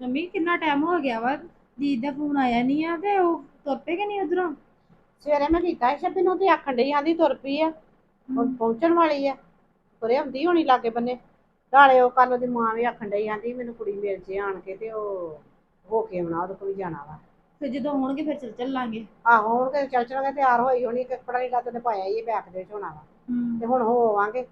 Mummy ਕਿੰਨਾ time ਹੋ ਗਿਆ ਵਾ? ਦੀਦ ਦਾ ਫੋਨ ਆਇਆ ਨਹੀਂ ਆ ਤੇ ਉਹ ਤੁਰ ਪਏ ਕਿ ਨਹੀਂ ਉਧਰੋਂ? ਸਵੇਰੇ ਮੈਂ ਕੀਤਾ ਸੀ ਸ਼ੱਬੀ ਨੂੰ ਤੇ ਆਖਣ ਡਈ ਆਂਦੀ ਤੁਰ ਪਈ ਆ ਹੁਣ ਪਹੁੰਚਣ ਵਾਲੀ ਆ। ਤੁਰੇ ਹੁੰਦੀ ਹੋਣੀ ਲਾਗੇ ਬੰਨੇ। ਨਾਲੇ ਉਹ ਕੱਲ ਉਹਦੀ ਮਾਂ ਵੀ ਆਖਣ ਡਈ ਆਂਦੀ ਮੈਨੂੰ ਕੁੜੀ ਮਿਲ ਜੇ ਆਣ ਕੇ ਤੇ ਉਹ ਹੋ ਕੇ ਆਉਣਾ ਉਹਦੇ ਕੋਲ ਵੀ ਜਾਣਾ ਵਾ। ਫਿਰ ਜਦੋਂ ਹੋਣਗੇ ਫਿਰ ਚੱਲ ਚੱਲਾਂਗੇ। ਆਹੋ ਹੁਣ ਤੇ ਚੱਲ ਚਲਾਂਗੇ ਤਿਆਰ ਹੋਈ ਹੋਣੀ ਕਿ ਕੱਪੜਾ ਲੀੜਾ ਤੇ ਉਹਨੇ ਪਾਇਆ ਹੀ ਬੈਗ ਦੇ ਵਿੱਚ ਹੋਣਾ ਵਾ। ਤੇ ਹੁਣ ਹੋ ਆਵਾਂਗੇ।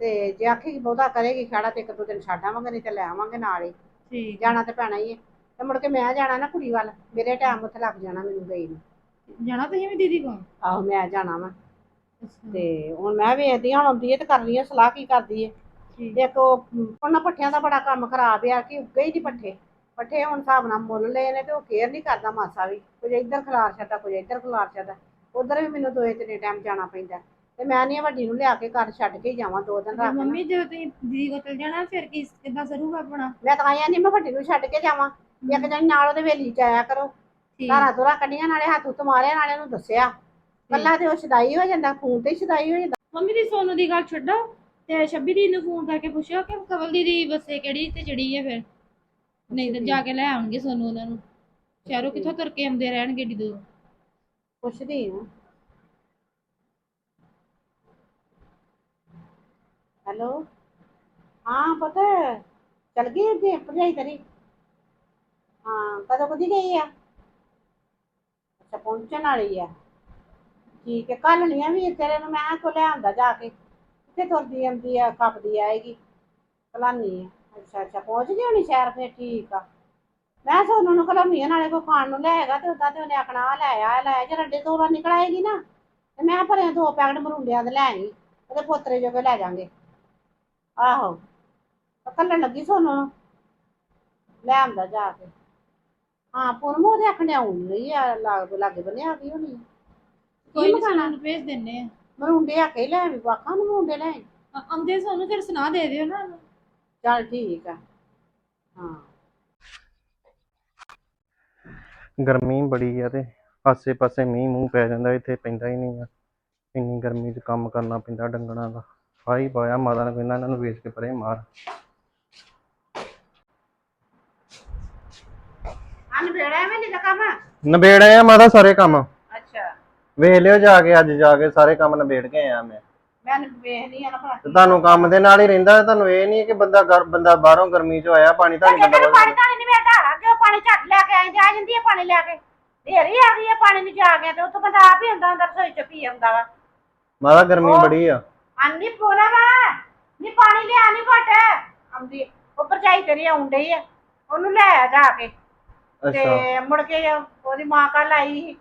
ਤੇ ਜੇ ਆਖੇਗੀ ਬਹੁਤਾ ਕਰੇਗੀ ਖੜਾ ਤੇ ਇੱਕ ਦੋ ਦਿਨ ਛੱਡ ਆਵਾਂਗੇ ਨਹੀਂ ਤੇ ਲੈ ਆਵਾਂਗੇ ਨਾਲ ਹੀ ਠੀਕ ਜਾਣਾ ਤੇ ਪੈਣਾ ਹੀ ਹੈ। ਤੇ ਮੁੜ ਕੇ ਮੈਂ ਜਾਣਾ ਨਾ ਕੁੜੀ ਵੱਲ ਮੇਰੇ ਟਾਈਮ ਉੱਥੇ ਲੱਗ ਜਾਣਾ ਮੈਨੂੰ ਗਈ ਨੂੰ। ਜਾਣਾ ਤੁਸੀਂ ਵੀ ਦੀਦੀ ਕੋਲ? ਆਹੋ ਮੈਂ ਜਾਣਾ ਵਾ। ਤੇ ਹੁਣ ਮੈਂ ਵੇਖਦੀ ਹਾਂ ਹੁਣ ਆਉਂਦੀ ਹੈ ਤੇ ਕਰ ਲਈ ਸਲਾਹ ਕੀ ਕਰਦੀ ਹੈ। ਉਹ ਉਹਨਾਂ ਪੱਠਿਆਂ ਦਾ ਬੜਾ ਕੰਮ ਖਰਾਬ ਆ ਕਿ ਉੱਗੇ ਹੀ ਨਹੀਂ ਪੱਠੇ। ਪੱਠੇ ਹੁਣ ਹਿਸਾਬ ਨਾਲ ਮੁੱਲ ਲਏ ਨੇ ਤੇ ਉਹ ਕੇਅਰ ਨਹੀਂ ਕਰਦਾ ਮਾਸਾ ਵੀ। ਕੁਝ ਇੱਧਰ ਖਲਾਰ ਛੱਡਦਾ ਕੁਝ ਇੱਧਰ ਖਲਾਰ ਛੱਡਦਾ। ਉਧਰ ਵੀ ਮੈਨੂੰ ਦੋਏ ਤਿੰਨੇ ਟਾਈਮ ਜਾਣਾ ਪੈਂਦਾ। ਤੇ ਮੈਂ ਨਹੀਂ ਵੱਡੀ ਨੂੰ ਲਿਆ ਕੇ ਘਰ ਛੱਡ ਕੇ ਹੀ ਜਾਵਾਂ ਦੋ ਦਿਨ ਤੇ ਰੱਖ ਮੰਮੀ ਜਦੋਂ ਤੁਸੀਂ ਦੀਦੀ ਕੋਲ ਚੱਲ ਜਾਣਾ ਫਿਰ ਕੀ ਕਿੱਦਾਂ ਸਰੂਗਾ ਆਪਣਾ? ਮੈਂ ਤਾਂ ਆਇਆ ਨਹੀਂ ਮੈਂ ਵੱਡੀ ਨੂੰ ਛੱਡ ਕੇ ਜਾਵਾਂ। ਇੱਕ ਜਣੀ ਨਾਲ ਉਹਦੇ ਵੇਲੀ ਚ ਆਇਆ ਕਰੋ। ਧਾਰਾ ਧੁਰਾ ਕੱਢੀਆਂ ਨਾਲੇ ਹੱਥ ਉੱਤ ਮਾਰਿਆ ਨਾਲੇ ਉਹਨੂੰ ਦੱਸਿਆ। ਕੱਲਾ ਤੇ ਉਹ ਛਦਾਈ ਹੋ ਜਾਂਦਾ ਫੋਨ ਤੇ ਛਦਾਈ ਹੋ ਜਾਂਦਾ। ਮੰਮੀ ਦੀ ਸੋਨੂ ਦੀ ਗੱਲ ਛੱਡੋ ਤੇ ਸ਼ੱਬੀ ਦੀ ਨੂੰ ਫੋਨ ਕਰਕੇ ਪੁੱਛਿਓ ਕਿ ਕਵਲ ਦੀ ਬੱਸੇ ਕਿਹੜੀ ਤੇ ਚੜੀ ਹੈ ਫਿਰ? ਨਹੀਂ ਤਾਂ ਜਾ ਕੇ ਲੈ ਆਉਣਗੇ ਸੋਨੂ ਉਹਨਾਂ ਨੂੰ। ਸ਼ਹਿਰੋਂ ਕਿੱਥੋਂ ਤੁਰ ਕੇ ਆਉਂਦੇ ਰਹਿਣਗੇ ਏਡੀ ਦੂਰ? ਪੁੱਛਦੀ ਹਾਂ ਹੈਲੋ। ਹਾਂ, ਪਤਾ। ਚਲ ਗਈ ਤੇ ਭਰਜਾਈ ਤੇਰੀ। ਹਾਂ, ਕਦੋਂ ਕਦੀ ਗਈ ਆ? ਅੱਛਾ, ਪਹੁੰਚਣ ਵਾਲੀ ਆ। ਠੀਕ ਹੈ ਕੱਲ ਲੀਆਂ ਵੀ ਤੇਰੇ ਨੂੰ ਮੈਂ ਕੋ ਲਿਆਂਦਾ ਜਾ ਕੇ। ਕਿੱਥੇ ਤੁਰਦੀ ਆਂਦੀ ਆ ਕੱਪਦੀ ਆਏਗੀ। ਕਲਾਨੀ ਆ। ਅੱਛਾ ਅੱਛਾ, ਪਹੁੰਚ ਗਈ ਹੋਣੀ ਸ਼ਹਿਰ ਫੇਰ, ਠੀਕ ਆ। ਮੈਂ ਸੋਨੂੰ ਨੂੰ ਕਲਾਨੀ ਨਾਲੇ ਕੋ ਖਾਣ ਨੂੰ ਲਿਆਏਗਾ ਤੇ ਉਦਾਂ ਤੇ ਉਹਨੇ ਆਖਣਾ ਆ ਲੈ ਆ, ਲੈ ਜੇ ਰੱਡੇ ਤੋਂ ਬਾਹਰ ਨਿਕਲ ਆਏਗੀ ਨਾ, ਤੇ ਮੈਂ ਭਰੇ ਦੋ ਪੈਕਟ ਮਰੁੰਡਿਆਂ ਦੇ ਲੈ ਆਈ, ਉਹਦੇ ਪੋਤਰੇ ਜੋਗੇ ਲੈ ਜਾਾਂਗੇ। ਆਹੋ। ਤਾਂ ਕੱਲਣ ਲੱਗੀ ਸੋਨੂੰ ਨੂੰ ਲੈ ਆਂਦਾ ਜਾ ਕੇ। ਹਾਂ ਪੂਨਮ ਉਹਦੇ ਆਖਣੇ ਆਉਣ ਲਈ ਆ ਲਾਗ ਲਾਗੇ ਬੰਨੇ ਆ ਗਈ ਹੋਣੀ ਕੋਈ ਮਕਾਨਾ? ਸੋਨੂ ਨੂੰ ਭੇਜ ਦਿੰਨੇ ਆ। ਮਰੁੰਡੇ ਆ ਕੇ ਲੈ ਵੀ ਵਾਖਾਂ ਨੂੰ ਮਰੁੰਡੇ ਲੈ ਆਈ। ਆ- ਆਉਂਦੇ ਸੋਨੂ ਫਿਰ ਸੁਣਾ ਦੇ ਦਿਓ ਨਾ। ਚੱਲ ਠੀਕ ਆ। ਹਾਂ। ਗਰਮੀ ਬੜੀ ਆ ਤੇ ਆਸੇ ਪਾਸੇ ਮੀਂਹ ਮੂੰਹ ਪੈ ਜਾਂਦਾ ਇੱਥੇ ਪੈਂਦਾ ਹੀ ਨਹੀਂ ਆ। ਇੰਨੀ ਗਰਮੀ 'ਚ ਕੰਮ ਕਰਨਾ ਪੈਂਦਾ ਡੰਗਰਾਂ ਦਾ। ਫਾਈ ਪਾਇਆ ਮਾਤਾ ਨੇ ਕਹਿੰਦਾ ਇਹਨਾਂ ਨੂੰ ਵੇਚ ਕੇ ਪਰੇ ਮਾਰ। ਨਹੀਂ ਕੰਮ? ਨਬੇੜੇ ਆ ਮਾਤਾ ਸਾਰੇ ਕੰਮ। ਅੱਛਾ। ਵੇਖ ਲਿਓ ਜਾ ਕੇ ਅੱਜ ਜਾ ਕੇ ਸਾਰੇ ਕੰਮ ਨਬੇੜ ਕੇ ਆਇਆ ਮੈਂ। ਮੈਂ ਵੇਖਦੀ ਆ ਨਾ ਭਲਾ। ਤੇ ਤੁਹਾਨੂੰ ਕੰਮ ਦੇ ਨਾਲ ਹੀ ਰਹਿੰਦਾ ਤੁਹਾਨੂੰ ਇਹ ਨਹੀਂ ਕਿ ਬੰਦਾ ਗਰ ਬੰਦਾ ਬਾਹਰੋਂ ਗਰਮੀ 'ਚੋਂ ਆਇਆ ਪਾਣੀ ਤਾਂ ਨਹੀਂ ਬੰਦਾ ਪਾਣੀ ਤਾਂ ਨਹੀਂ ਵੇਟਾ ਅੱਗੇ ਪਾਣੀ ਝੱਟ ਲੈ ਕੇ ਆਈ ਜਾਂਦੀ ਹੈ ਪਾਣੀ ਲੈ ਕੇ। ਢੇਰੀ ਆ ਗਈ ਹੈ ਪਾਣੀ ਨੂੰ ਜਾ ਗਿਆ ਤੇ ਉੱਥੋਂ ਬੰਦਾ ਆਪ ਹੀ ਹੁੰਦਾ ਅੰਦਰ ਰਸੋਈ ਚ ਪੀ ਆਉਂਦਾ ਵਾ। ਮਾਤਾ ਗਰਮੀ ਬੜੀ ਆ। ਆਂਦੀ ਪੂਰਾ ਵਾ। ਨੀ ਪਾਣੀ ਲਿਆ ਨੀ ਘਟ। ਆਉਂਦੀ ਉਹ ਭਰਜਾਈ ਤੇਰੀ ਆਉਣ ਡਈ ਆ। ਉਹਨੂੰ ਲੈ ਆ ਜਾ ਕੇ। ਅੱਛਾ। ਤੇ ਮੁੜ ਕੇ ਉਹਦੀ ਮਾਂ ਕੱਲ ਆਈ ਸੀ।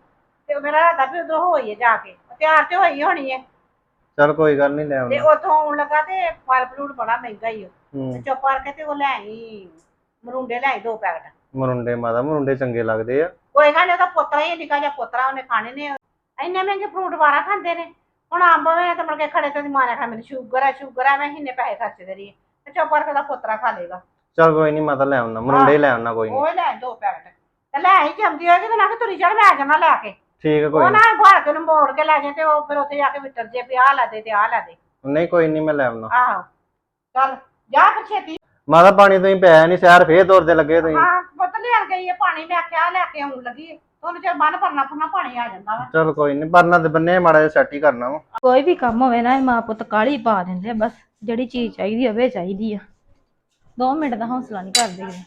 ਤੇ ਉਹ ਮੇਰਾ ਰਾਦਾ ਵੀ ਉਧਰ ਹੋਈ ਹੈ ਜਾ ਕੇ। ਤਿਆਰ ਤੇ ਹੋਈ ਹੋਣੀ ਹੈ ਚਲ ਕੋਈ ਗੱਲ ਨਹੀਂ ਲੈ ਤੇ ਆਉਣਾ। ਉੱਥੋਂ ਆਉਣ ਲੱਗਾ ਤੇ ਫਲ ਫਰੂਟ ਬੜਾ ਮਹਿੰਗਾ ਹੀ ਉਹ ਹੂੰ। ਤੇ ਚੁੱਪ ਕਰਕੇ ਤੇ ਉਹ ਲੈ ਆਈ। ਮਰੁੰਡੇ ਲੈ ਆਈ ਦੋ ਪੈਕਟ। ਮਰੁੰਡੇ ਮਾਤਾ ਮਰੁੰਡੇ ਚੰਗੇ ਲੱਗਦੇ ਆ। ਕੋਈ ਗੱਲ ਨੀ ਉਹਦਾ ਪੋਤਰਾ ਹੀ ਨਿਕਾ ਜਿਹਾ ਪੋਤਰਾ ਉਹਨੇ ਖਾਣੇ ਨੇ। ਇੰਨੇ ਮਹਿੰਗੇ ਫਰੂਟ ਵਾਰਾ ਖਾਂਦੇ ਨੇ। ਹੁਣ ਅੰਬ ਵੇ ਤੇ ਮੁੜ ਕੇ ਖੜੇ ਤੇ ਮਾਰਿਆ ਖਾ ਮੈਨੂੰ ਸ਼ੂਗਰ ਆ ਸ਼ੂਗਰ ਆ ਮੈਂ ਇੰਨੇ ਪੈਸੇ ਖਰਚਦੇ ਰਹੀ ਤੇ ਚੁੱਪ ਕਰਕੇ ਉਹਦਾ ਪੋਤਰਾ ਖਾ ਲੇਗਾ ਚਲ ਕੋਈ ਨਹੀਂ ਮਾਤਾ ਲੈ ਆਉਣਾ ਮਰੁੰਡੇ ਹੀ ਲੈ ਆਉਣਾ ਕੋਈ ਨਹੀਂ ਉਹ ਹੀ ਲੈ ਦੋ ਪੈਕਟ। ਤੇ ਲੈ ਆਈ ਜਾਂਦੀ ਹੋਏਗੀ ਤੇ ਨਾ ਕਿ ਤੁਰੀ ਚੜ ਮੈਂ ਜਾਣਾ ਲੈ ਕੇ। ਠੀਕ ਆ ਕੋਈ ਉਹ ਨੀ। ਨਾ ਭਾਰ ਕੇ ਉਹਨੂੰ ਮੋੜ ਕੇ ਲੈ ਜਾਏ ਤੇ ਉਹ ਫਿਰ ਉੱਥੇ ਜਾ ਕੇ ਵਿਟਰ ਜੇ ਵੀ ਆਹ ਲੈ ਦੇ ਤੇ ਆਹ ਲੈ ਦੇ। ਨਹੀਂ ਕੋਈ ਨਹੀਂ ਮੈਂ ਲੈ ਆਉਣਾ ਆਹੋ। ਚੱਲ ਜਾ ਫਿਰ ਛੇਤੀ। ਮਾਤਾ ਪਾਣੀ ਤੁਸੀਂ ਪਿਆ ਨਹੀਂ ਸ਼ਹਿਰ ਫੇਰ ਦੌੜਦੇ ਲੱਗੇ ਤੁਸੀਂ। ਹਾਂ ਪੁੱਤ ਲੈਣ ਗਈ ਹੈ ਪਾਣੀ ਮੈਂ ਕਿਹਾ ਲੈ ਕੇ ਆਉਣ ਲੱਗੀ ਹੈ। ਉਹਨੂੰ ਚਿਰ ਬੰਨ ਭਰਨਾ ਭਰਨਾ ਪਾਣੀ ਆ ਜਾਂਦਾ ਵਾ। ਚਲ ਕੋਈ ਨਹੀਂ ਪਰਨਾ ਤੇ ਬੰਨੇ ਮਾੜਾ ਜਿਹਾ ਸੈੱਟ ਹੀ ਕਰਨਾ ਵਾ। ਕੋਈ ਵੀ ਕੰਮ ਹੋਵੇ ਨਾ ਇਹ ਮਾਂ ਪੁੱਤ ਕਾਲੀ ਪਾ ਦਿੰਦੇ ਆ ਬਸ ਜਿਹੜੀ ਚੀਜ਼ ਚਾਹੀਦੀ ਹੋਵੇ ਚਾਹੀਦੀ ਆ। 2 ਮਿੰਟ ਦਾ ਹੌਸਲਾ ਨਹੀਂ ਕਰਦੇ ਗੇ।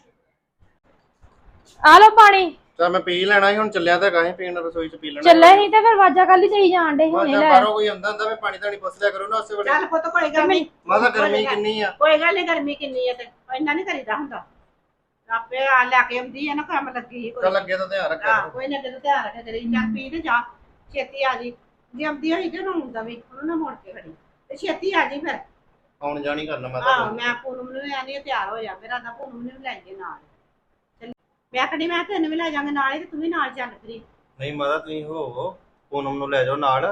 ਆ ਲਓ ਪਾਣੀ। ਚਲ ਮੈਂ ਪੀ ਲੈਣਾ ਸੀ ਹੁਣ ਚੱਲਿਆ ਤਾਂ ਗਾਹੇ ਪੀਣ ਰਸੋਈ ਚ ਪੀ ਲੈਣਾ। ਚੱਲੇ ਨਹੀਂ ਤੇ ਫਿਰ ਵਾਜਾ ਕੱਲ ਹੀ ਦੇਈ ਜਾਣ ਡੇ ਹੁਣੇ ਲੈ ਬਾਹਰੋਂ ਕੋਈ ਆਉਂਦਾ ਹੁੰਦਾ ਮੈਂ ਪਾਣੀ ਤਾਂ ਨਹੀਂ ਪੁੱਛ ਲਿਆ ਕਰੋ ਨਾ ਉਸੇ ਵੇਲੇ। ਚੱਲ ਪੁੱਤ ਕੋਈ ਗੱਲ ਨਹੀਂ ਮਾਤਾ ਗਰਮੀ ਕਿੰਨੀ ਆ? ਕੋਈ ਗੱਲ ਨਹੀਂ ਗਰਮੀ ਕਿੰਨੀ ਹੈ ਤੇ ਇੰਨਾ ਨਹੀਂ ਕਰੀਦਾ ਹੁੰਦਾ। ਆਪੇ ਆ ਲੈ ਕੇ ਆਉਂਦੀ ਹੈ ਨਾ ਕੰਮ ਲੱਗੀ ਸੀ ਕੋਈ। ਅੱਗੇ ਤਾਂ ਧਿਆਨ ਰੱਖਿਆ ਹਾਂ ਕੋਈ ਨਾ ਕਿਤੇ ਧਿਆਨ ਰੱਖਿਆ ਕਰੀ। ਚੱਲ ਪੀ ਤੇ ਜਾ ਛੇਤੀ ਆ ਜੀ। ਜੇ ਆਉਂਦੀ ਹੋਈ ਤੇ ਉਹਨੂੰ ਦਵੀ ਉਹਨੂੰ ਨਾ ਮੁੜ ਕੇ ਖੜੀ। ਤੇ ਛੇਤੀ ਆ ਜੀ ਫਿਰ। ਆਉਣ ਜਾਣੀ ਕਰਨਾ ਮੈਂ ਆਹੋ ਮੈਂ ਪੂਨਮ ਨੂੰ ਵੀ ਆਨੀ ਤਿਆਰ ਹੋ ਜਾ ਮੇਰਾ ਤਾਂ ਪੂਨਮ ਨੂੰ ਵੀ ਲੈ ਜੇ ਨਾਲ। ਚੱਲ ਮੈਂ ਕਹਣੀ ਮੈਂ ਤੈਨੂੰ ਵੀ ਲੈ ਜਾਵਾਂਗੇ ਨਾਲ ਤੇ ਤੂੰ ਵੀ ਨਾਲ ਚੱਲ ਫਰੀ ਨਹੀਂ ਮਾਤਾ ਤੁਸੀਂ ਹੋਵੋ ਪੂਨਮ ਨੂੰ ਲੈ ਜਾਓ ਨਾਲ।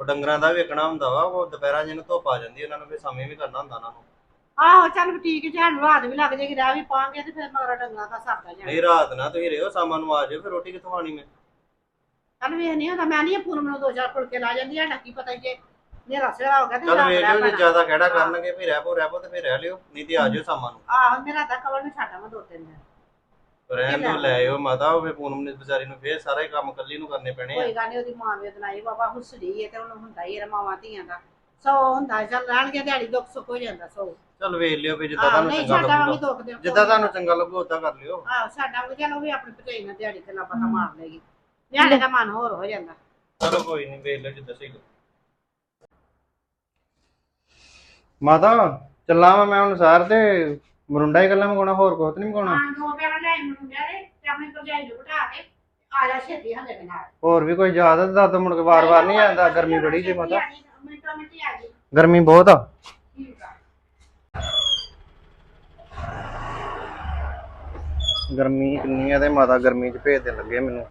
ਉਹ ਡੰਗਰਾਂ ਦਾ ਵੇਖਣਾ ਹੁੰਦਾ ਵਾ ਉਹ ਦੁਪਹਿਰਾਂ ਜਿਹਨੂੰ ਧੁੱਪ ਆ ਜਾਂਦੀ ਉਹਨਾਂ ਨੂੰ ਵੀ ਸਮੇਂ ਵੀ ਕਰਨਾ ਹੁੰਦਾ ਉਹਨਾਂ ਨੂੰ। ਆਹੋ ਚੱਲ ਠੀਕ ਜਾਨ ਰਾਤ ਵੀ ਲੱਗ ਜਾਏਗੀ ਰਾਹ ਵੀ ਪਾਵਾਂਗੇ ਤੇ ਫਿਰ ਮਗਰ ਡੰਗਾ ਦਾ ਸਰਦਾ ਜਾਣਾ। ਨਹੀਂ ਰਾਤ ਨਾ ਤੁਸੀਂ ਰਹੋ ਸ਼ਾਮਾਂ ਨੂੰ ਆ ਜਾਓ ਫਿਰ ਰੋਟੀ ਕਿੱਥੋਂ ਖਾਣੀ ਮੈਂ? ਚੱਲ ਵੇ ਨਹੀਂ ਹੁੰਦਾ ਮੈਂ ਨਹੀਂ ਪੂਨਮ ਨੂੰ ਦੋ ਚਾਰ ਫੁਲਕੇ ਲਾ ਜਾਂਦੀ ਆ ਕੀ ਪਤਾ ਜੇ ਮੇਰਾ ਸਿਰਾ ਹੋ ਗਿਆ ਤੇ ਚੱਲ ਵੇਖ ਲਿਓ ਜੇ। ਜ਼ਿਆਦਾ ਖੜਾ ਕਰਨਗੇ ਵੀ ਰਹਿ ਪੋ ਰਹਿ ਪੋ ਤੇ ਫਿਰ ਰਹਿ ਲਿਓ ਨਹੀਂ ਤੇ ਆ ਜਾਓ ਸ਼ਾਮਾਂ ਨੂੰ। ਆਹੋ ਮੇਰਾ ਤਾਂ ਕਵਲ ਨੂੰ ਛੱਡਾਂ ਮੈਂ ਦੋ ਤਿੰਨ ਦਿਨ। ਰਹਿਣ ਤੋਂ ਲੈ ਆਇਓ ਮਾਤਾ ਉਹ ਪੂਨਮ ਨੇ ਵਿਚਾਰੀ ਨੂੰ ਫੇਰ ਸਾਰੇ ਕੰਮ ਕੱਲੀ ਨੂੰ ਕਰਨੇ ਪੈਣੇ ਆ। ਕੋਈ ਗੱਲ ਨਹੀਂ ਉਹਦੀ ਮਾਂ ਵੀ ਉਹਦਨਾਈ ਬਾਬਾ ਹੁਸੜੀ ਹੈ ਤੇ ਉਹਨੂੰ ਹੁੰਦਾ ਹੀ ਹੈ ਮਾਵਾਂ ਧੀਆਂ ਦਾ। ਸੋ ਹੁੰਦਾ ਚੱਲ ਰਹਿਣਗੇ ਦਿਹਾੜੀ ਦੁੱਖ ਸੁੱਖ ਹੋ ਜਾਂਦਾ ਸੋ। ਚੱਲ ਵੇਖ ਲਿਓ ਵੀ ਜਿੱਦਾਂ ਆਹ ਤੁਹਾਨੂੰ ਨਹੀਂ ਚੰਗਾ ਸਾਡਾ ਵੀ ਲੱਗੂਗਾ ਦੁੱਖ ਦੇ ਜਿੱਦਾਂ ਤੁਹਾਨੂੰ ਚੰਗਾ ਲੱਗੂ ਉਦਾਂ ਕਰ ਲਿਓ। ਆਹ ਸਾਡਾ ਵੀ ਚਲੋ ਵੀ ਆਪਣੀ ਭਜਾਈ ਨਾਲ ਦਿਹਾੜੀ ਤੇ ਪਤਾ ਮਾਰ ਲੇਗੀ ਨਿਆਣੇ ਦਾ ਮਨ ਹੋਰ ਹੋ ਜਾਂਦਾ। ਚਲੋ ਕੋਈ ਨਹੀਂ ਵੇਖ ਲਿਓ ਜਿੱਦਾਂ ਸਹੀ ਮਾਤਾ ਚੱਲਾਂ ਵਾਂ ਮੈਂ ਹੁਣ ਸਾਰ ਤੇ ਮਰੁੰਡਾ ਹੀ ਗੱਲਾਂ ਮਗਾਉਣਾ ਹੋਰ ਕੁਝ ਨਹੀਂ ਮਗਾਉਣਾ? ਹਾਂ ਦੋ ਪਿਆਰਾ ਲੈ ਮੁੰਡਿਆਂ ਦੇ ਤੇ ਆਪਣੀ ਭਜਾਈ ਨੂੰ ਬਿਠਾ ਕੇ ਆ ਜਾ ਛੇਤੀ ਹਲੇ ਦੇ ਨਾਲ। ਹੋਰ ਵੀ ਕੋਈ ਯਾਦ ਹੈ ਦੱਸ ਦੋ ਮੁੜ ਕੇ ਵਾਰ-ਵਾਰ ਨਹੀਂ ਆਉਂਦਾ ਗਰਮੀ ਬੜੀ ਜੀ ਮਾਤਾ। ਮਿੰਟੋ ਮਿੰਟੀ ਆ ਗਈ। ਗਰਮੀ ਬਹੁਤ ਆ। ਗਰਮੀ ਕਿੰਨੀ ਆ ਤੇ ਮਾਤਾ ਗਰਮੀ ਚ ਭੇਜ ਦੇਣ ਲੱਗੇ ਮੈਨੂੰ।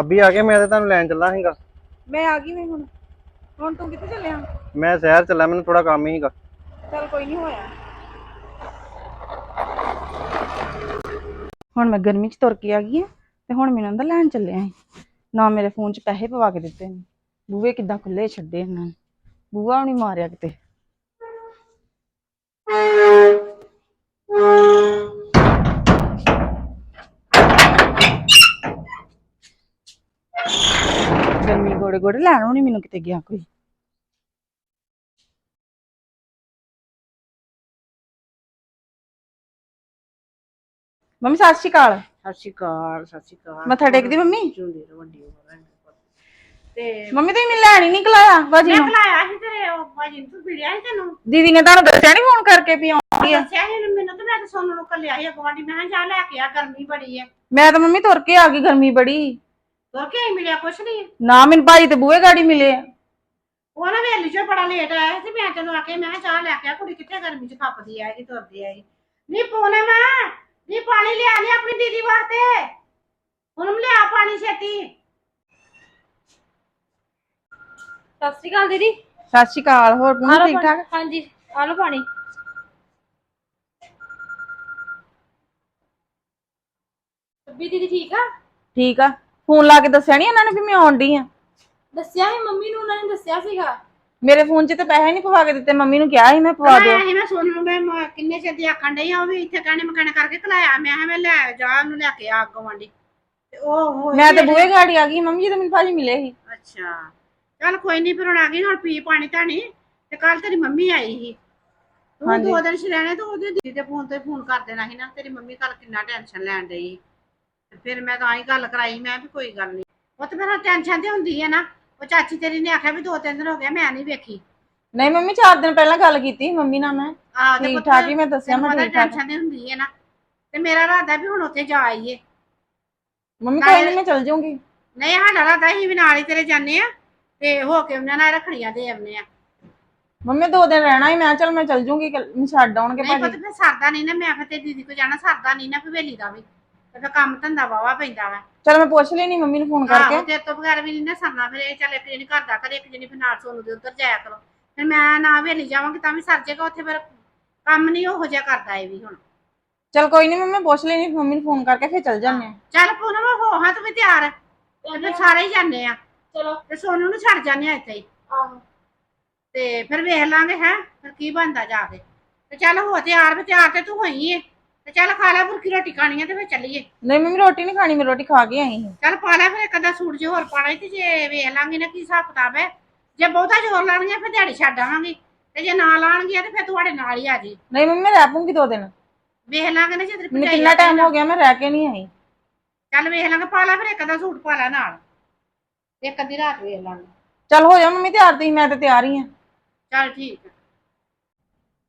ਅੱਬੀ ਆ ਕੇ ਮੈਂ ਤੇ ਤੁਹਾਨੂੰ ਲੈਣ ਚੱਲਾ ਸੀਗਾ। ਮੈਂ ਆ ਗਈ ਵੇ ਹੁਣ। ਹੁਣ ਤੂੰ ਕਿੱਥੇ ਚੱਲਿਆ? ਮੈਂ ਸ਼ਹਿਰ ਚੱਲਾ ਮੈਨੂੰ ਥੋੜਾ ਕੰਮ ਹੀ ਸੀਗਾ। ਚੱਲ ਕੋਈ ਨਹੀਂ ਹੋਇਆ। ਹੁਣ ਮੈਂ ਗਰਮੀ 'ਚ ਤੁਰ ਕੇ ਆ ਗਈ ਆ ਤੇ ਹੁਣ ਮੈਨੂੰ ਅੰਦਰ ਲੈਣ ਚੱਲਿਆ ਸੀ ਨਾ ਮੇਰੇ ਫੋਨ 'ਚ ਪੈਸੇ ਪਵਾ ਕੇ ਦਿੱਤੇ ਨੇ। ਬੂਹੇ ਕਿੱਦਾਂ ਖੁੱਲੇ ਛੱਡੇ ਇਹਨਾਂ ਨੇ। ਬੂਹਾ ਵੀ ਮਾਰਿਆ ਕਿਤੇ। ਗਰਮੀ ਗੋੜੇ ਗੋੜੇ ਲੈਣ ਨਹੀਂ ਮੈਨੂੰ ਕਿਤੇ ਗਿਆ ਕੋਈ। ਮੰਮੀ ਸਤਿ ਸ਼੍ਰੀ ਅਕਾਲ। ਸਤਿ ਸ਼੍ਰੀ ਅਕਾਲ ਸਤਿ ਸ਼੍ਰੀ ਅਕਾਲ। ਮੱਥਾ ਟੇਕਦੀ ਮੰਮੀ? ਤੇ ਮੰਮੀ ਤੁਸੀਂ ਮੈਨੂੰ ਲੈਣ ਹੀ ਨਹੀਂ ਕਲਾਇਆ ਬਾਜੀ ਮੈਂ ਨੂੰ। ਬੁਲਾਇਆ ਸੀ ਤੇਰੇ ਉਹ ਭਾਜੀ ਨੂੰ ਤੂੰ ਮਿਲਿਆ ਸੀ ਤੈਨੂੰ? ਦੀਦੀ ਨੇ ਤੁਹਾਨੂੰ ਦੱਸਿਆ ਨਹੀਂ ਫੋਨ ਕਰਕੇ ਵੀ ਆਉਂਦੀ ਆ। ਦੱਸਿਆ ਸੀ ਮੈਨੂੰ ਤੇ ਮੈਂ ਤਾਂ ਸੋਨੂੰ ਨੂੰ ਕੱਲਿਆ ਸੀ ਅਗਵਾਂਡੀ ਮੈਂ ਕਿਹਾ ਜਾ ਲੈ ਕੇ ਆ ਗਰਮੀ ਬੜੀ ਹੈ। ਮੈਂ ਤਾਂ ਮੰਮੀ ਤੁਰ ਕੇ ਆ ਗਈ ਗਰਮੀ ਬੜੀ। ਤੁਰ ਕੇ ਹੀ ਮਿਲਿਆ ਕੁਛ ਨਹੀਂ ਨਾ ਮੈਨੂੰ ਭਾਈ ਤੇ ਬੂਹੇ ਗਾੜੀ ਮਿਲੇ ਆ। ਉਹ ਨਾ ਵੇਲੀ ਚੋਂ ਬੜਾ ਲੇਟ ਆਇਆ ਸੀ ਮੈਂ ਤੈਨੂੰ ਆ ਕੇ ਮੈਂ ਕਿਹਾ ਚਾਹ ਲੈ ਕੇ ਆ ਕੁੜੀ ਕਿੱਥੇ ਗਰਮੀ ਚ ਖੱਪਦੀ ਆਏਗੀ ਤੁਰਦੀ ਆਏਗੀ। ਨਹੀਂ ਪੂਨਮ ਨਹੀਂ ਪਾਣੀ ਲਿਆ ਲਈ ਆਪਣੀ ਦੀਦੀ ਵਾਸਤੇ। ਪੂਨਮ ਲਿਆ ਪਾਣੀ ਛੇਤੀ। ਸਤਿ ਸ਼੍ਰੀ ਅਕਾਲ ਦੀਦੀ। ਸਤਿ ਸ਼੍ਰੀ ਅਕਾਲ ਹੋਰ ਪੂਰੀ ਠੀਕ। ਠਾਕ? ਹਾਂਜੀ ਆ ਲਓ ਪਾਣੀ। ਸੱਬੀ ਦੀਦੀ ਠੀਕ ਆ? ਠੀਕ ਆ। ਫੋਨ ਲਾ ਕੇ ਦੱਸਿਆ ਨਹੀਂ ਇਹਨਾਂ ਨੇ ਵੀ ਮੈਂ ਆਉਣ ਡਈ ਆ। ਦੱਸਿਆ ਸੀ ਮੰਮੀ ਨੂੰ ਉਹਨਾਂ ਨੇ ਦੱਸਿਆ ਸੀਗਾ। ਮੇਰੇ ਫੋਨ 'ਚ ਤੇ ਪੈਸੇ ਨਹੀਂ ਪਵਾ ਕੇ ਦਿੱਤੇ ਮੰਮੀ ਨੂੰ ਕਿਹਾ ਸੀ ਮੈਂ ਪਵਾ ਦਿਓ। ਮੈਂ ਸੀ ਮੈਂ ਸੋਨੂੰ ਨੂੰ ਮੈਂ ਮ- ਕਿੰਨੇ ਚਿਰ ਦੀ ਆਖਣ ਡਈ ਆ ਉਹ ਵੀ ਇੱਥੇ ਕਹਿਣੇ ਮਕਾਨੇ ਕਰਕੇ ਕਲਾਇਆ ਮੈਂ ਕਿਹਾ ਮੈਂ ਲੈ ਜਾ ਉਹਨੂੰ ਲੈ ਕੇ ਆ ਗਵਾਂਡੀ ਤੇ ਉਹ ਹੋਈ ਮੈਂ ਤਾਂ ਬੂਹੇ ਗਾੜੀ ਆ ਗਈ ਮੰਮੀ ਜੀ ਤਾਂ ਮੈਨੂੰ ਭਾਜੀ ਮਿਲੇ ਸੀ। ਅੱਛਾ। ਚੱਲ ਕੋਈ ਨਹੀਂ ਫਿਰ ਹੁਣ ਆ ਗਈ ਹੁਣ ਪੀ ਪਾਣੀ ਧਾਣੀ। ਤੇ ਕੱਲ ਤੇਰੀ ਮੰਮੀ ਆਈ ਸੀ। ਤੂੰ ਹਾਂਜੀ। ਦੋ ਦਿਨ ਰਹਿਣੇ ਤੇ ਉਹਦੇ ਦੀਦੀ ਦੇ ਫੋਨ ਤੇ ਫੋਨ ਕਰ ਦੇਣਾ ਸੀ ਨਾ ਤੇਰੀ ਮੰਮੀ ਕੱਲ ਕਿੰਨਾ ਟੈਨਸ਼ਨ ਲੈਣ ਡਈ। ਤੇ ਫਿਰ ਮੈਂ ਤਾਂ ਆਹੀ ਗੱਲ ਕਰਾਈ ਮੈਂ ਵੀ ਕੋਈ ਗੱਲ ਨਹੀਂ ਉਹ ਤੇ ਫਿਰ ਟੈਨਸ਼ਨ ਤੇ ਹੁੰਦੀ ਹੈ ਨਾ। ਉਹ ਚਾਚੀ ਤੇਰੀ ਨੇ ਆਖਿਆ ਵੀ ਦੋ ਤਿੰਨ ਦਿਨ ਹੋ ਗਏ ਮੈਂ ਨਹੀਂ ਵੇਖੀ। ਨਹੀਂ ਮੰਮੀ 4 ਦਿਨ ਪਹਿਲਾਂ ਗੱਲ ਕੀਤੀ ਮੰਮੀ ਨਾਲ ਮੈਂ। ਆਹ ਠੀਕ ਠਾਕ ਹੀ ਮੈਂ ਦੱਸਿਆ ਮੈਂ ਠੀਕ ਠਾਕ। ਟੈਨਸ਼ਨ ਤੇ ਹੁੰਦੀ ਹੈ ਨਾ ਤੇ ਮੇਰਾ ਇਰਾਦਾ ਵੀ ਹੁਣ ਉੱਥੇ ਜਾ ਆਈਏ। ਮੰਮੀ ਕੋਈ ਨਹੀਂ ਮੈਂ ਚੱਲ ਜਾਊਂਗੀ। ਨਹੀਂ ਸਾਡਾ ਇਰਾਦਾ ਹੀ ਵੀ ਨਾਲ ਹੀ ਤੇਰੇ ਜਾਂਦੇ ਆ ਤੇ ਹੋ ਕੇ ਉਹਨਾਂ ਨਾਲ ਰੱਖੜੀਆਂ ਦੇ ਆਉਂਦੇ ਆ। ਮੰਮੀ ਦੋ ਦਿਨ ਰਹਿਣਾ ਹੀ ਮੈਂ ਚੱਲ ਮੈਂ ਚੱਲ ਕੱਲ- ਮੈਨੂੰ ਛੱਡ ਆਉਣਗੇ ਨਹੀਂ ਭਾਜੀ। ਪਤਾ ਫਿਰ ਸਰਦਾ ਨਹੀਂ ਨਾ ਮੈਂ ਫਿਰ ਤੇ ਦੀਦੀ ਕੋ ਜਾਣਾ ਸਰਦਾ ਨਹੀਂ ਨਾ ਹਵੇਲੀ ਦਾ ਵੀ। ਤੇ ਫਿਰ ਕੰਮ ਧੰਦਾ ਵਾਵਾ ਪੈਂਦਾ ਵਾ। ਚਲ ਮੈਂ ਪੁੱਛ ਲੈਣੀ ਮੰਮੀ ਨੂੰ ਫੋਨ ਆਹੋ ਕਰਕੇ। ਤੇ ਤੋਂ ਬਗੈਰ ਵੀ ਨਹੀਂ ਨਾ ਸਰਨਾ ਫਿਰ ਇਹ ਚੱਲ ਇੱਕ ਜਣੀ ਘਰ ਦਾ ਕਰੇ ਇੱਕ ਜਣੀ ਫਿਰ ਨਾਲ ਸੋਨੂੰ ਦੇ ਉੱਧਰ ਜਾਇਆ ਕਰੋ। ਫਿਰ ਮੈਂ ਨਾ ਹਵੇਲੀ ਜਾਵਾਂਗੀ ਤਾਂ ਵੀ ਸਰ ਜਾਏਗਾ ਉੱਥੇ ਫਿਰ ਕੰਮ ਨਹੀਂ ਉਹੋ ਜਿਹਾ ਕਰਦਾ ਇਹ ਵੀ ਹੁਣ। ਚਲ ਕੋਈ ਨਹੀਂ ਮੰਮੀ ਪੁੱਛ ਲੈਣੀ ਮੰਮੀ ਨੂੰ ਫੋਨ ਕਰਕੇ ਫਿਰ ਚੱਲ ਜਾਂਦੇ ਆ। ਚੱਲ ਪੂਨਮ ਹੋ ਹਾਂ ਤੂੰ ਵੀ ਤਿਆਰ ਤੇ ਫਿਰ ਸਾਰੇ ਹੀ ਜਾਂਦੇ ਆ। ਚਲੋ। ਤੇ ਸੋਨੂੰ ਨੂੰ ਛੱਡ ਜਾਂਦੇ ਆ ਇੱਥੇ ਹੀ। ਆਹੋ। ਤੇ ਫਿਰ ਵੇਖ ਲਾਂਗੇ ਹੈ ਫਿਰ ਕੀ ਬਣਦਾ ਜਾ ਕੇ। ਤੇ ਚੱਲ ਹੋ ਤਿਆਰ ਵੀ ਤਿਆਰ ਤੇ ਤੂੰ ਹੋਈ ਏ। ਤੇ ਚੱਲ ਖਾ ਲੈ ਬੁਰਕੀ ਰੋਟੀ ਖਾਣੀ ਆ ਤੇ ਫਿਰ ਚੱਲੀਏ। ਨਹੀਂ ਮੰਮੀ ਰੋਟੀ ਨਹੀਂ ਖਾਣੀ ਮੈਂ ਰੋਟੀ ਖਾ ਕੇ ਆਈ ਸੀ ਚੱਲ ਪਾ ਲੈ ਫਿਰ ਇੱਕ ਅੱਧਾ ਸੂਟ ਜੇ ਹੋਰ ਪਾਣਾ ਤੇ ਜੇ ਵੇਖ ਲਾਂਗੇ ਨਾ ਕੀ ਹਿਸਾਬ ਕਿਤਾਬ ਹੈ। ਜੇ ਬਹੁਤਾ ਜ਼ੋਰ ਲਾਣਗੇ ਫਿਰ ਦਿਹਾੜੀ ਛੱਡ ਆਵਾਂਗੇ। ਤੇ ਜੇ ਨਾ ਲਾਣਗੇ ਤੇ ਫਿਰ ਤੁਹਾਡੇ ਨਾਲ ਹੀ ਆ ਜੀ। ਨਹੀਂ ਮੰਮੀ ਮੈਂ ਰਹਿ ਪੂੰਗੀ ਦੋ ਦਿਨ। ਵੇਖ ਲਾਂਗੇ ਨਾ ਜੇ ਤੇਰੀ ਮੈਨੂੰ ਭਰਜਾਈ ਕਿੰਨਾ ਆ ਟਾਈਮ ਨਾ। ਹੋ ਗਿਆ ਮੈਂ ਰਹਿ ਕੇ ਨਹੀਂ ਆਈ। ਚੱਲ ਵੇਖ ਲਾਂਗੇ ਪਾ ਲੈ ਫਿਰ ਇੱਕ ਅੱਧਾ ਸੂਟ ਪਾ ਲੈ ਨਾਲ। ਇੱਕ ਅੱਧੀ ਰਾਤ ਵੇਖ ਲਾਂਗੇ। ਚੱਲ ਹੋ ਜਾ ਮੰਮੀ ਤਿਆਰ ਤੀ ਮੈਂ ਤਾਂ ਤਿਆਰ ਹੀ ਆ। ਚੱਲ ਠੀਕ ਹੈ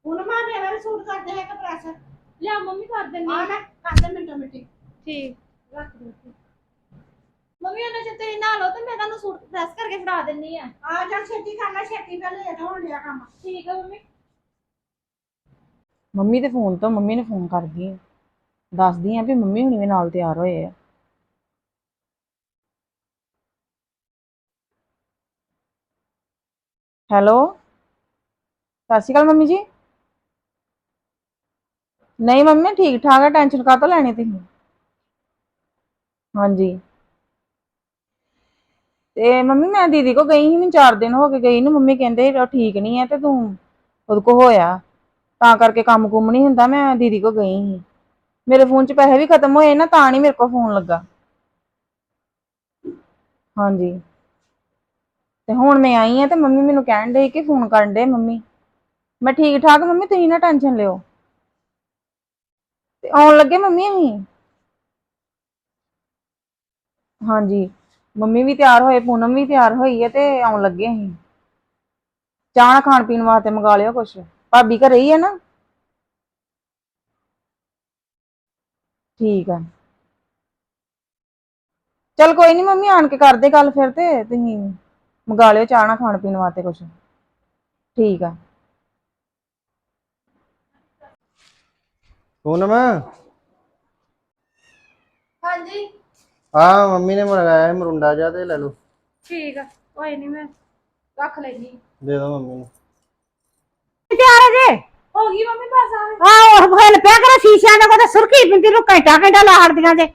ਹੁਣ ਮਾਂ ਮੇਰਾ ਵੀ ਸੂਟ ਕਰਦੇ ਹੈ ਕਿ ਪ੍ਰੈਸ। ਲਿਆ ਮੰਮੀ ਕਰ ਦਿੰਦੀ ਆ ਆ। ਲੈ ਕਰਦੇ ਮਿੰਟੋ ਮਿੰਟੀ। ਠੀਕ। ਰੱਖ ਦੇ ਉੱਥੇ। ਮੰਮੀ ਉਹਨਾਂ ਚ ਤੁਸੀਂ ਨਹਾ ਲਓ ਤੇ ਮੈਂ ਤੁਹਾਨੂੰ ਸੂਟ ਪ੍ਰੈਸ ਕਰਕੇ ਫੜਾ ਦਿੰਨੀ ਆ। ਆ ਜਾ ਛੇਤੀ ਕਰ ਲੈ ਛੇਤੀ ਫਿਰ ਲੇਟ ਹੋਣ ਡਿਆ ਕੰਮ। ਠੀਕ ਆ ਮੰਮੀ। ਮੰਮੀ ਦੇ ਫੋਨ ਤੋਂ ਮੰਮੀ ਨੂੰ ਫੋਨ ਕਰਦੀ ਆ। ਦੱਸਦੀ ਆ ਵੀ ਮੰਮੀ ਹੁਣੀ ਵੀ ਨਾਲ ਤਿਆਰ ਹੋਏ ਆ। ਹੈਲੋ? ਸਤਿ ਸ਼੍ਰੀ ਅਕਾਲ ਮੰਮੀ ਜੀ। ਨਹੀਂ ਮੰਮੀ, ਠੀਕ ਠਾਕ ਹੈ ਟੈਨਸ਼ਨ ਕਾਹਤੋਂ ਲੈਣੀ ਤੁਸੀਂ? ਹਾਂਜੀ। ਤੇ ਮੰਮੀ, ਮੈਂ ਦੀਦੀ ਕੋ ਗਈ ਸੀ, ਮੈਨੂੰ ਚਾਰ ਦਿਨ ਹੋ ਗਏ ਗਈ ਨੂੰ, ਮੰਮੀ ਕਹਿੰਦੇ ਉਹ ਠੀਕ ਨਹੀਂ ਹੈ ਤੇ ਤੂੰ ਉਹਦੇ ਕੋ ਹੋਇਆ। ਤਾਂ ਕਰਕੇ ਕੰਮ ਕੁੰਮ ਨਹੀਂ ਹੁੰਦਾ, ਮੈਂ ਦੀਦੀ ਕੋ ਗਈ ਸੀ। ਮੇਰੇ ਫੋਨ 'ਚ ਪੈਸੇ ਵੀ ਖਤਮ ਹੋਏ ਨਾ, ਤਾਂ ਨਹੀਂ ਮੇਰੇ ਕੋ ਫੋਨ ਲੱਗਾ। ਹਾਂਜੀ। ਤੇ ਹੁਣ ਮੈਂ ਆਈ ਆ ਤੇ ਮੰਮੀ ਮੈਨੂੰ ਕਹਿਣ ਡਈ ਕਿ ਫੋਨ ਕਰਨ ਦੇ ਮੰਮੀ। ਮੈਂ ਠੀਕ ਠਾਕ, ਮੰਮੀ, ਤੁਸੀਂ ਨਾ ਟੈਨਸ਼ਨ ਲਿਓ। ਤੇ ਆਉਣ ਲੱਗੇ ਮੰਮੀ ਅਸੀਂ ਹਾਂਜੀ, ਮੰਮੀ ਵੀ ਤਿਆਰ ਹੋਏ, ਪੂਨਮ ਵੀ ਤਿਆਰ ਹੋਈ ਹੈ ਤੇ ਆਉਣ ਲੱਗੇ ਅਸੀਂ। ਚਾਹ ਨਾਲ ਖਾਣ ਪੀਣ ਵਾਸਤੇ ਮੰਗਾ ਲਿਓ ਕੁਛ। ਭਾਬੀ ਘਰੇ ਹੀ ਹੈ ਨਾ? ਠੀਕ ਆ। ਚਲ ਕੋਈ ਨਹੀਂ ਮੰਮੀ, ਆਣ ਕੇ ਕਰਦੇ ਗੱਲ ਫਿਰ ਤੇ ਤੁਸੀਂ। ਮੰਗਾ ਲਿਓ ਚਾਹ ਨਾਲ ਖਾਣ ਪੀਣ ਵਾਸਤੇ ਕੁਛ। ਠੀਕ ਆ। ਪੂਨਮ ਹਾਂਜੀ। ਆ ਮੰਮੀ ਨੇ ਮੰਗਾਇਆ ਹੈ ਮਰੁੰਡਾ ਜਿਹਾ ਤੇ ਲੈ ਲਓ। ਠੀਕ ਆ ਕੋਈ ਨਹੀਂ ਮੈਂ ਰੱਖ ਲੈਣੀ ਦੇ ਦਿਓ ਮੰਮੀ ਨੂੰ। ਤਿਆਰ ਹੈ ਜੇ? ਹੋ ਗਈ ਮੰਮੀ ਬਸ ਆਵੇ ਆਹ ਉਹ ਫੇਲ ਪਿਆ ਕਰੋ ਸ਼ੀਸ਼ਿਆਂ ਦੇ ਕੋਲ ਸੁਰਖੀ ਪਿੰਦੀ ਨੂੰ ਘੰਟਾ ਘੰਟਾ ਲਾੜਦੀਆਂ ਜੇ।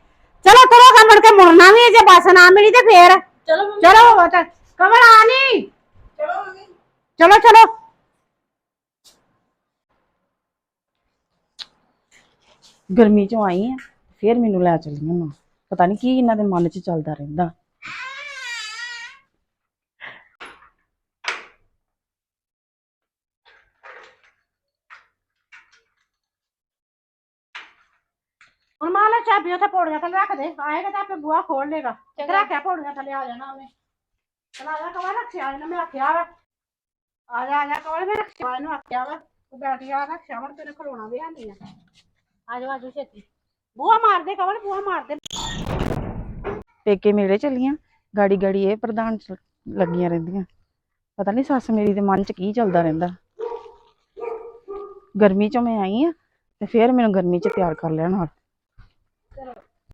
ਚਲੋ ਤੁਰੋ ਕੰਮ ਮੁੜ ਕੇ ਮੁੜਨਾ ਵੀ ਹੈ, ਜੇ ਬੱਸ ਨਾ ਮਿਲੀ ਤੇ ਫੇਰ। ਚਲੋ ਮੰਮੀ। ਚਲੋ ਤਾਂ ਕਮਲ ਆ ਨੀ। ਚਲੋ ਚਲੋ। ਗਰਮੀ ਚੋਂ ਆਈ ਆ ਫਿਰ ਮੈਨੂੰ ਲੈ ਚੱਲੀਆਂ ਨਾ ਪਤਾ ਨਹੀਂ ਕੀ ਇਹਨਾਂ ਦੇ ਮਨ 'ਚ ਚੱਲਦਾ ਰਹਿੰਦਾ। ਹੁਣ ਮਾਂ ਲੈ ਚਾਬੀ ਉੱਥੇ ਪੌੜੀਆਂ ਥੱਲੇ ਰੱਖ ਦੇ ਆਏਗਾ ਤਾਂ ਆਪੇ ਬੂਹਾ ਖੋਲ ਲੇਗਾ ਤੇ ਰੱਖਿਆ ਪੌੜੀਆਂ ਥੱਲੇ ਆ ਜਾਣਾ ਉਹਨੇ। ਚਲਾ ਜਾ ਕਮਲ ਰੱਖਿਆ ਇਹਨੇ ਮੈਂ ਆਖਿਆ ਵਾ। ਆ ਜਾ ਆ ਜਾ ਕਮਲ ਮੈਂ ਰੱਖਿਆ ਇਹਨੂੰ ਆਖਿਆ ਵਾ। ਤੂੰ ਬੈਠ ਜਾ ਰੱਖਿਆ ਹੁਣ ਤੇਰੇ ਖਲੋਣਾ ਵੀ ਨਹੀਂ ਆ। ਆ ਜਾ ਆ ਜਾ ਛੇਤੀ। ਬੂਹਾ ਮਾਰ ਦੇ ਕਮਲ ਬੂਹਾ ਮਾਰ ਦੇ ਪੇਕੇ ਮੇਲੇ ਚੱਲੀਆਂ ਗਾੜੀ ਗਾੜੀ ਇਹ ਪ੍ਰਧਾਨ ਚ ਲੱਗੀਆਂ ਰਹਿੰਦੀਆਂ। ਪਤਾ ਨਹੀਂ ਸੱਸ ਮੇਰੀ ਦੇ ਮਨ 'ਚ ਕੀ ਚੱਲਦਾ ਰਹਿੰਦਾ। ਗਰਮੀ 'ਚੋਂ ਮੈਂ ਆਈ ਆ ਤੇ ਫਿਰ ਮੈਨੂੰ ਗਰਮੀ 'ਚ ਤਿਆਰ ਕਰ ਲਿਆ ਨਾਲ।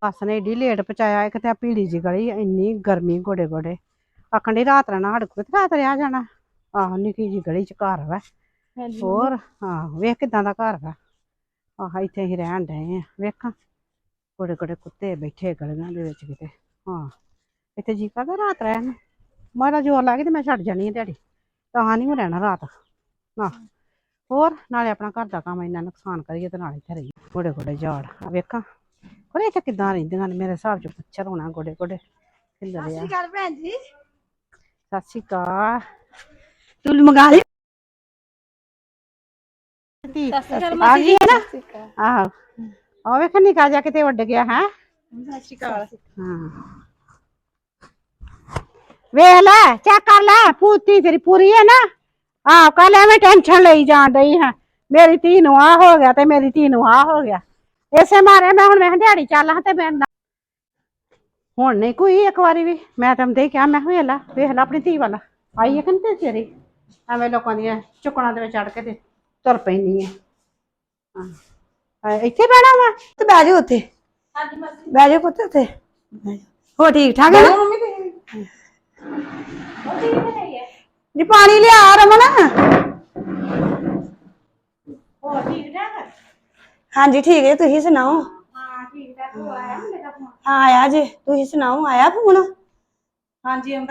ਬੱਸ ਨੇ ਏਡੀ ਲੇਟ ਪਹੁੰਚਾਇਆ ਇੱਕ ਤੇ ਆ ਭੀੜੀ ਜੀ ਗਲੀ ਇੰਨੀ ਗਰਮੀ ਗੋਡੇ ਗੋਡੇ ਆਖਣ ਦੀ ਰਾਤ ਰਹਿਣਾ ਸਾਡੇ ਕੋਲ ਤੇ ਰਾਤ ਰਿਆ ਜਾਣਾ। ਆਹ ਨਿੱਕੀ ਜੀ ਗਲੀ ਚ ਘਰ ਵਾ। ਹਾਂਜੀ ਹੋਰ ਹਾਂ ਵੇਖ ਕਿਦਾਂ ਦਾ ਘਰ ਵਾ। ਆਹ ਇੱਥੇ ਹੀ ਰਹਿਣ ਡਏ ਆ। ਵੇਖਾਂ ਗੋਡੇ ਗੋਡੇ ਕੁੱਤੇ ਬੈਠੇ ਗਲੀਆਂ ਦੇ ਵਿੱਚ ਕਿਤੇ। ਹਾਂ ਇੱਥੇ ਜੀ ਕਰਦਾ ਰਾਤ ਰਹਿਣ। ਮਾੜਾ ਜੋਰ ਲਾ ਕੇ ਤੇ ਮੈਂ ਛੱਡ ਜਾਣੀ ਆ ਦਿਹਾੜੀ। ਤਾਂ ਨਹੀਂ ਮੈਂ ਰਹਿਣਾ ਰਾਤ। ਨਾ ਹੋਰ ਨਾਲੇ ਆਪਣਾ ਘਰ ਦਾ ਕੰਮ ਇੰਨਾ ਨੁਕਸਾਨ ਕਰੀਏ ਤੇ ਨਾਲੇ ਇੱਥੇ ਰਹੀਏ। ਗੋਡੇ ਗੋਡੇ ਝਾੜ। ਆ ਵੇਖਾਂ ਪਰ ਇੱਥੇ ਕਿੱਦਾਂ ਰਹਿੰਦੀਆਂ ਨੇ ਮੇਰੇ ਹਿਸਾਬ ਚ ਮੱਛਰ ਹੋਣਾ ਗੋਡੇ ਗੋਡੇ ਹਿੱਲਦੇ ਆ ਗੱਲ ਭੈਣ ਜੀ। ਸਤਿ ਸ਼੍ਰੀ ਅਕਾਲ। ਤੂੰ ਮੰਗਾ ਲਈ? ਸਤਿ ਸ਼੍ਰੀ ਅਕਾਲ ਆ ਗਈ ਹੈ ਨਾ? ਆਹੋ। ਆ ਵੇਖ ਨਿਕਾ ਜਾ ਕਿਤੇ ਉੱਡ ਗਿਆ ਹੈ? ਸਤਿ ਸ਼੍ਰੀ ਅਕਾਲ। ਹਾਂ। ਵੇਖ ਲੈ ਚੈੱਕ ਕਰ ਲੈ ਪੂਤੀ ਤੇਰੀ ਪੂਰੀ ਹੈ ਨਾ? ਆਹ ਕੱਲ ਐਵੇਂ ਟੈਨਸ਼ਨ ਲਈ ਜਾਣ ਡਈ ਹਾਂ। ਮੇਰੀ ਧੀ ਨੂੰ ਆ ਹੋ ਗਿਆ ਤੇ ਮੇਰੀ ਧੀ ਨੂੰ ਆ ਹੋ ਗਿਆ। ਇਸੇ ਮਾਰੇ ਮੈਂ ਹੁਣ ਮੈਂ ਦਿਹਾੜੀ ਚੱਲ ਤੇ ਮੈਂ ਹੁਣ ਨਹੀਂ ਕੋਈ ਇੱਕ ਵਾਰੀ ਵੀ। ਮੈਂ ਤਾਂ ਦੇ ਕਿਹਾ ਮੈਂ ਵੇਖ ਲਾ ਵੇਖ ਲਾ ਆਪਣੀ ਧੀ ਵਾਲਾ। ਆਈ ਹੈ ਕਹਿੰਦੇ ਤੇਰੀ? ਐਵੇਂ ਲੋਕਾਂ ਦੀਆਂ ਚੁੱਕਣਾ ਦੇ ਵਿੱਚ ਚੜ ਕੇ ਤੇ। ਤੁਰ ਪੈਂਦੀ ਹੈ। ਹਾਂ ਆ, ਇੱਥੇ ਬਹਿਣਾ ਵਾ ਤੇ ਬਹਿ ਜਾਓ ਉੱਥੇ। ਹਾਂਜੀ ਮਾਸੀ। ਬਹਿ ਜਾਓ ਪੁੱਤ ਉੱਥੇ। ਬਹਿ ਜਾਓ। ਹੋ ਠੀਕ ਠਾਕ ਹੈ ਨਾ? ਜੀ ਪਾਣੀ ਲਿਆ ਰਮਨ। ਹੋਰ ਠੀਕ ਠਾਕ ਹਾਂਜੀ ਠੀਕ ਹੈ ਤੁਸੀਂ ਸੁਣਾਓ? ਹਾਂ ਠੀਕ ਠਾਕ। ਹੋ ਆਇਆ ਮੇਰਾ ਫੋਨ? ਹਾਂ ਆਇਆ ਜੀ। ਤੁਸੀਂ ਸੁਣਾਓ ਆਇਆ ਫੋਨ? ਹਾਂਜੀ